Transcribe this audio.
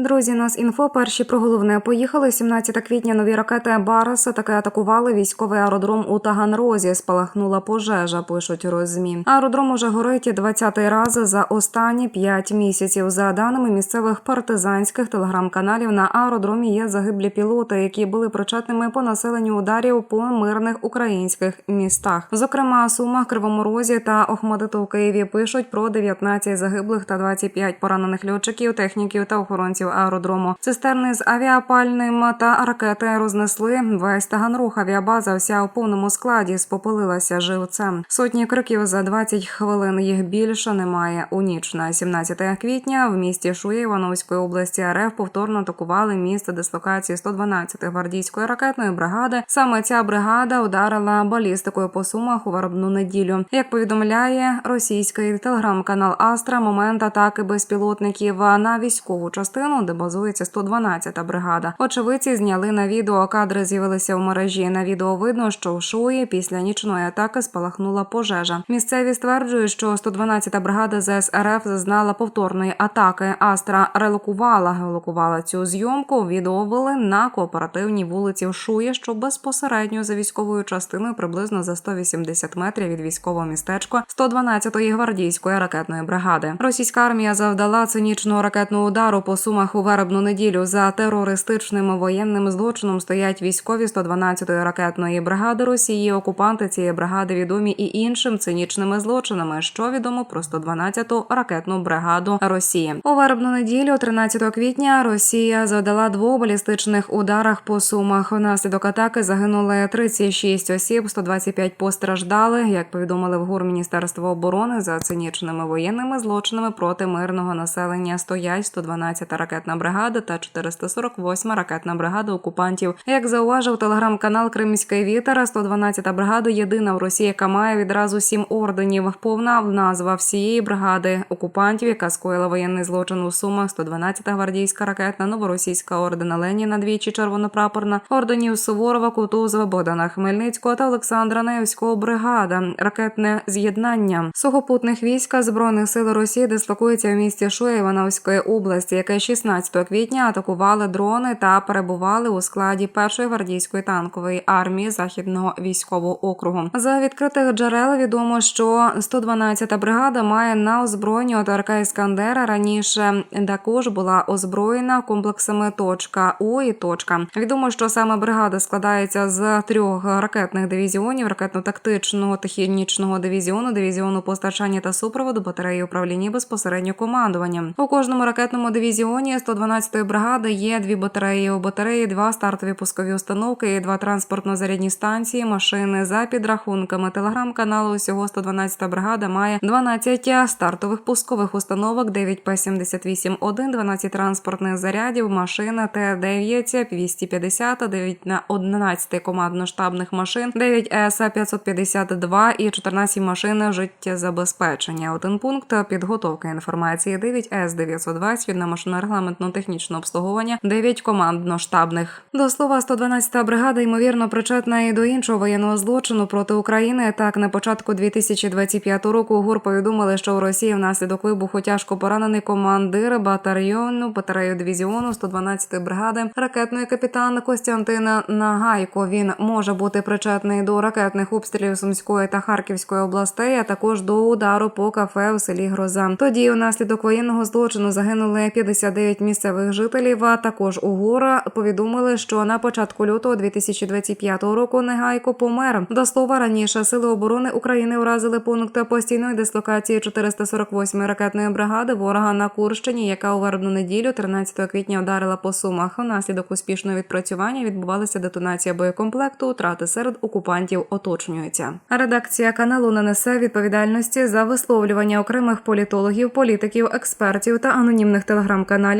Друзі, нас інфо перші про головне поїхали. 17 квітня нові ракети Барас таки атакували військовий аеродром у Таганрозі. Спалахнула пожежа. Пишуть розмі. Аеродром уже горить 20-й раз за останні 5 місяців. За даними місцевих партизанських телеграм-каналів, на аеродромі є загиблі пілоти, які були причетними по населенню ударів по мирних українських містах. Зокрема, Сумах, Кривому Розі та Охмадиту в Києві пишуть про 19 загиблих та 25 поранених льотчиків, техніків та охоронців аеродрому. Цистерни з авіапальним та ракети рознесли весь Таганрог. Авіабаза вся у повному складі спопилилася живцем. Сотні криків за 20 хвилин. Їх більше немає. У ніч на 17 квітня в місті Шує Івановської області РФ повторно атакували місце дислокації 112 гвардійської ракетної бригади. Саме ця бригада ударила балістикою по сумах у виробну неділю. Як повідомляє російський телеграм-канал Астра, момент атаки безпілотників на військову частину, де базується 112-та бригада. Очевидці зняли на відео. Кадри з'явилися в мережі. На відео видно, що в Шуї після нічної атаки спалахнула пожежа. Місцеві стверджують, що 112-та бригада ЗС РФ зазнала повторної атаки. Астра релокувала геолокувала цю зйомку. Відео вели на кооперативній вулиці в Шуї, що безпосередньо за військовою частиною приблизно за 180 метрів від військового містечка 112-ї гвардійської ракетної бригади. Російська армія завдала цинічного ракетного удару по сумах у вербну неділю. За терористичним воєнним злочином стоять військові 112-ї ракетної бригади Росії. Окупанти цієї бригади відомі і іншим цинічними злочинами, що відомо про 112-ту ракетну бригаду Росії. У вербну неділю, 13 квітня, Росія завдала двох балістичних ударах по сумах. Внаслідок атаки загинули 36 осіб, 125 постраждали. Як повідомили в ГУР Міністерства оборони за цинічними воєнними злочинами проти мирного населення стоять 112 ракетна бригада та 448 ракетна бригада окупантів. Як зауважив телеграм-канал Кримський вітер, 112 бригада єдина в Росії, яка має відразу сім орденів. Повна назва всієї бригади окупантів, яка скоїла воєнний злочин у Сумах, 112 гвардійська ракетна, новоросійська ордена Леніна, двічі червонопрапорна, орденів Суворова, Кутузова, Богдана Хмельницького та Олександра Невського бригада, ракетне з'єднання сухопутних військ збройних сил Росії дислокується в місті Шуя Івановської області, яке 16 квітня атакували дрони та перебували у складі першої гвардійської танкової армії західного військового округу. За відкритих джерел відомо, що 112-та бригада має на озброєнні ОТРК Іскандера. Раніше також була озброєна комплексами точка У і точка. Відомо, що саме бригада складається з трьох ракетних дивізіонів: ракетно-тактичного технічного дивізіону, дивізіону постачання та супроводу батареї управління безпосередньо командуванням. У кожному ракетному дивізіоні 112-ї бригади є дві батареї. У батареї два стартові пускові установки, і два транспортно-зарядні станції, машини за підрахунками телеграм-каналу. Усього 112-та бригада має 12 стартових пускових установок, 9 П-78-1, 12 транспортних зарядів, машина Т-9, 250, 9 на 11 командно-штабних машин, 9 ЕСА-552 і 14 машин життєзабезпечення. Один пункт підготовка інформації, 9 С-920 на машинно-регламентно-технічне обслуговування, 9 командно-штабних. До слова, 112-та бригада ймовірно причетна і до іншого воєнного злочину проти України. Так, на початку 2025 року ГУР повідомили, що у Росії внаслідок вибуху тяжко поранений командир батальйону батарею дивізіону 112-ї бригади ракетної капітан Костянтина Нагайко. Він може бути причетний до ракетних обстрілів Сумської та Харківської областей, а також до удару по кафе у селі Гроза. Тоді внаслідок воєнного злочину загинули 59 місцевих жителів. А також у ГУР повідомили, що на початку лютого 2025 року Негайко помер. До слова раніше сили оборони України уразили пункт постійної дислокації 448 ракетної бригади ворога на Курщині, яка у вербну неділю, 13 квітня, вдарила по сумах. Внаслідок успішного відпрацювання відбувалася детонація боєкомплекту. Втрати серед окупантів уточнюються. Редакція каналу не несе відповідальності за висловлювання окремих політологів, політиків, експертів та анонімних телеграм-каналів.